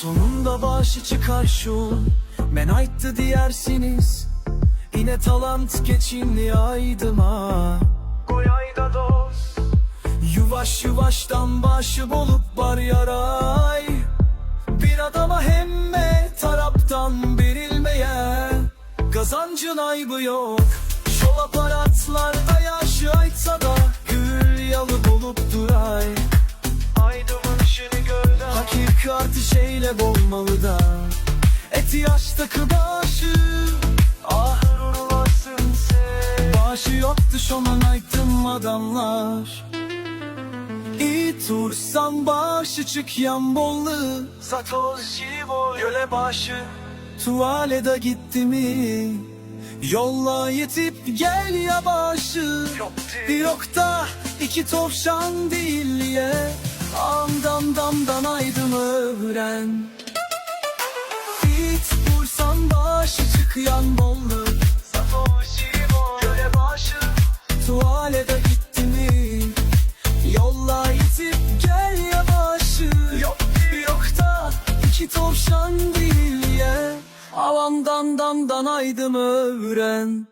Sonunda başı çıkar şu Men ayttı diyersiniz Yine talant geçinli aydıma. Goyayda dost Yuvaş yuvaştan başı bolup bar yaray. Bir adama hemme taraptan verilmeye Kazancın aybı yok. Şol aparatlarda Eti yaşta başı. Ahır urulasın sen. Başı yoktu şoman aytım adamlar. Tursan başı çık yan bollu. Satoz şivo Göle başı. Tuvalede gitti mi? Yolla yetip gel ya başı Bir okta iki tavşan değil ye. Amdam damdan aydım öğren Git vursan başı çık yan bollu Göle başı. Tuvalede gitti mi? Yolla itip gel yavaşı. Yok yok da iki tavşan değil ye. Avandan damdan aydım öğren